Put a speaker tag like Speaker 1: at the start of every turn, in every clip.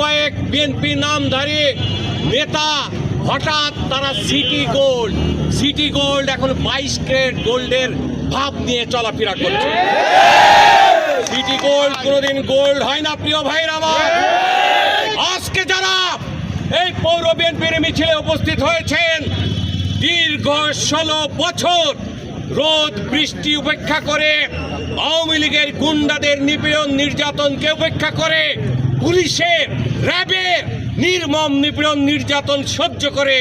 Speaker 1: কয়েক বিএনপি নামধারী নেতা হঠাৎ তারা সিটি গোল্ড সিটি গোল্ড এখন বাইশ ক্যারেট গোল্ডের ভাব নিয়ে চলাফেরা করছে। সিটি গোল্ড কোনোদিন গোল্ড হয় না, প্রিয় ভাইরা আমার। আজকে যারা এই পৌর বিএনপির মিছিলে উপস্থিত হয়েছেন, দীর্ঘ ষোলো বছর রোদ, বৃষ্টি উপেক্ষা করে, আওয়ামী লীগের গুন্ডাদের নিপীড়ন নির্যাতনকে উপেক্ষা করে, পুলিশের র্যাবের নির্মম নিপীড়ন নির্যাতন সহ্য করে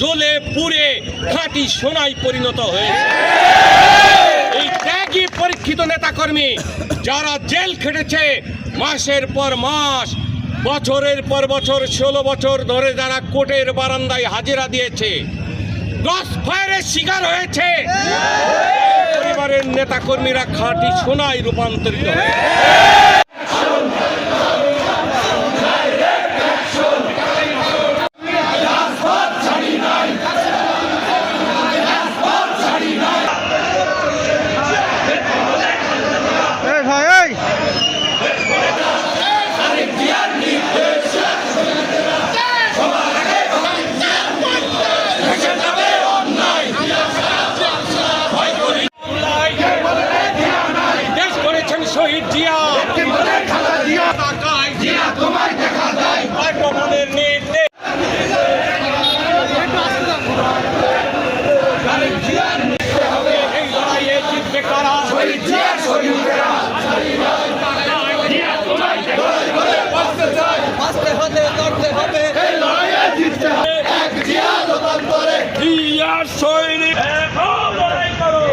Speaker 1: জ্বলে পুড়ে খাঁটি সোনায় পরিণত হয়েছে এই ত্যাগী পরীক্ষিত নেতাকর্মী যারা জেল খেটেছে, মাসের পর মাস, বছরের পর বছর, ষোলো বছর ধরে যারা কোর্টের বারান্দায় হাজিরা দিয়েছে, ক্রস ফায়ারের শিকার হয়েছে। পরিবারের নেতাকর্মীরা খাঁটি সোনায় রূপান্তরিত হয়েছে
Speaker 2: এই ভাই এই
Speaker 1: দেশ করেছেন শহীদ জিয়া তাকায় জিয়া তোমায় দেখা যায় আক্রমণের নির্দেশ এই লড়াইয়ে জিতবে কারা শহীদ জিয়া শহীদেরা
Speaker 2: বাঁচতে হবে লড়তে হবে
Speaker 1: জিয়া সৈনিক লড়াই করো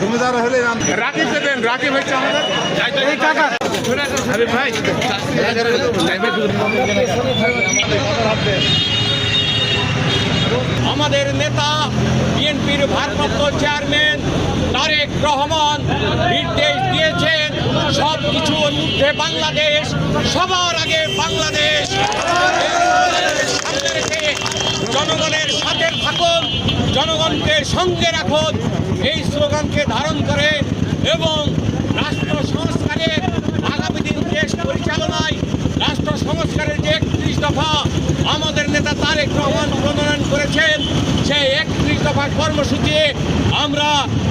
Speaker 3: জমিদার হলে রাকিব দেবেন রাকিব হচ্ছে আমাদের।
Speaker 2: এই কাকা।
Speaker 3: আরে ভাই।
Speaker 1: আমাদের নেতা বিএনপির ভারপ্রাপ্ত চেয়ারম্যান তারেক রহমান নির্দেশ দিয়েছেন সব কিছুর মধ্যে বাংলাদেশ সবার আগে বাংলাদেশ সামনে রেখে জনগণের সাথে থাকুন জনগণকে সঙ্গে রাখুন এই স্লোগানকে ধারণ করে এবং রাষ্ট্র সংস্কারের আগামী দিন দেশ পরিচালনায় রাষ্ট্র সংস্কারের যে একত্রিশ দফা আমাদের নেতা তারেক রহমান প্রণয়ন করেছেন, সেই একত্রিশ দফা কর্মসূচি। আমরা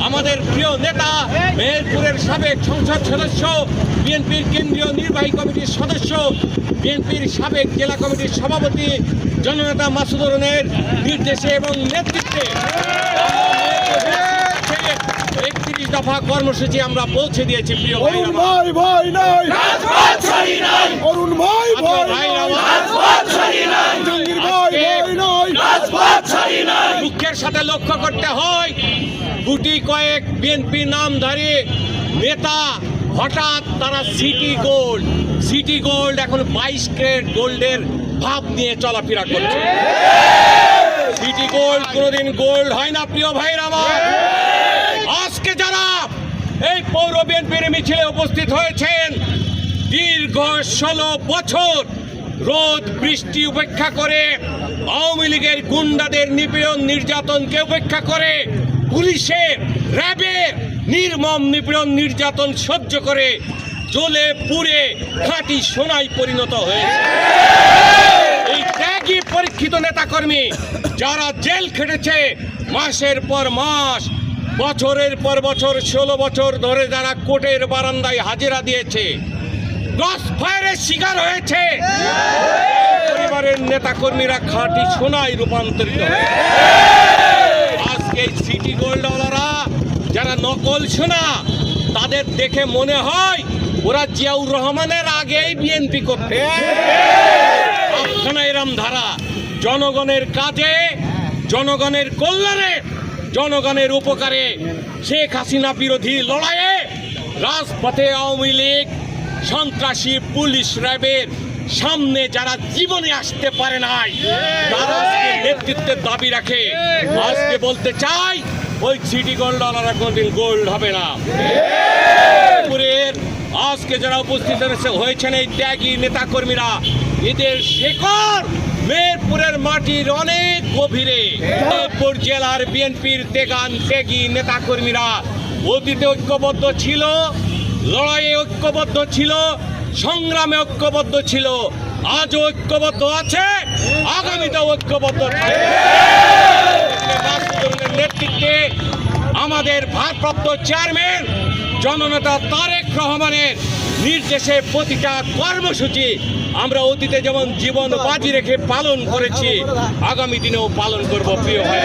Speaker 1: আমাদের প্রিয় নেতা, মেহেরপুরের সাবেক সংসদ সদস্য, বিএনপির কেন্দ্রীয় নির্বাহী কমিটির সদস্য, বিএনপির সাবেক জেলা কমিটির সভাপতি, জননেতা মাসুদরনের নির্দেশে এবং নেতৃত্বে। একত্রিশ দফা কর্মসূচি আমরা পৌঁছে দিয়েছি প্রিয় ভাই
Speaker 3: অরুণ ভাই ভাই নাই। অরুণ ভাই ভাই
Speaker 1: ভাই
Speaker 3: নাই।
Speaker 1: আমার।
Speaker 3: জাহাঙ্গীর ভাই ভাই নাই।
Speaker 1: দুঃখের সাথে লক্ষ্য করতে হয় গুটি কয়েক বিএনপি নামধারী নেতা হঠাৎ তারা সিটি গোল্ড সিটি গোল্ড এখন বাইশ ক্যারেট গোল্ডের ভাব নিয়ে চলাফেরা করছে। সিটি গোল্ড কোনোদিন গোল্ড হয় না প্রিয় ভাইরা আমার। আজকে যারা এই পৌর বিএনপির মিছিলে উপস্থিত হয়েছেন, দীর্ঘ ষোলো বছর রোদ, বৃষ্টি উপেক্ষা করে, আওয়ামী লীগের গুন্ডাদের নিপীড়ন নির্যাতনকে উপেক্ষা করে, পুলিশের র্যাবের নির্মম নিপীড়ন নির্যাতন সহ্য করে জ্বলে পুড়ে খাঁটি সোনায় পরিণত হয়েছে। এই ত্যাগী পরীক্ষিত নেতাকর্মী যারা জেল খেটেছে মাসের পর মাস বছরের পর বছর ষোলো বছর ধরে যারা কোর্টের বারান্দায় হাজিরা দিয়েছে ফায়ারের শিকার হয়েছে। পরিবারের নেতাকর্মীরা খাঁটি সোনায় রূপান্তরিত আজকে সিটি গোল্ডওয়ালারা যারা নকল সোনা, তাদের দেখে মনে হয় ওরা জিয়াউর রহমানের আগেই বিএনপি করতে এরম ধারা, জনগণের কাজে, জনগণের কল্যাণে জনগণের উপকারে শেখ হাসিনা বিরোধী লড়াইয়ে রাজপথে আওয়ামী লীগ, সন্ত্রাসী, পুলিশ, র্যাবের সামনে যারা জীবনে আসতে পারে নাই, তারা নেতৃত্বের দাবি রাখে। আজকে বলতে চাই, ওই সিটি গোল্ড ওনারা কোনদিন গোল্ড হবে না। আজকে যারা উপস্থিত হয়েছে- হয়েছেন এই ত্যাগী নেতাকর্মীরা। এদের শেকড় মেরপুরের মাটির অনেক গভীরে। জেলার বিএনপির তেগান ত্যাগী নেতাকর্মীরা অতীতে ঐক্যবদ্ধ ছিল, লড়াইয়ে ঐক্যবদ্ধ ছিল, সংগ্রামে ঐক্যবদ্ধ ছিল আজ ঐক্যবদ্ধ আছে আগামীতে ঐক্যবদ্ধ নেতৃত্বে আমাদের ভারপ্রাপ্ত চেয়ারম্যান, জননেতা তারেক রহমানের নির্দেশে প্রতিটা কর্মসূচি আমরা অতীতে যেমন জীবন বাজি রেখে পালন করেছি আগামী দিনেও পালন করব প্রিয় ভাই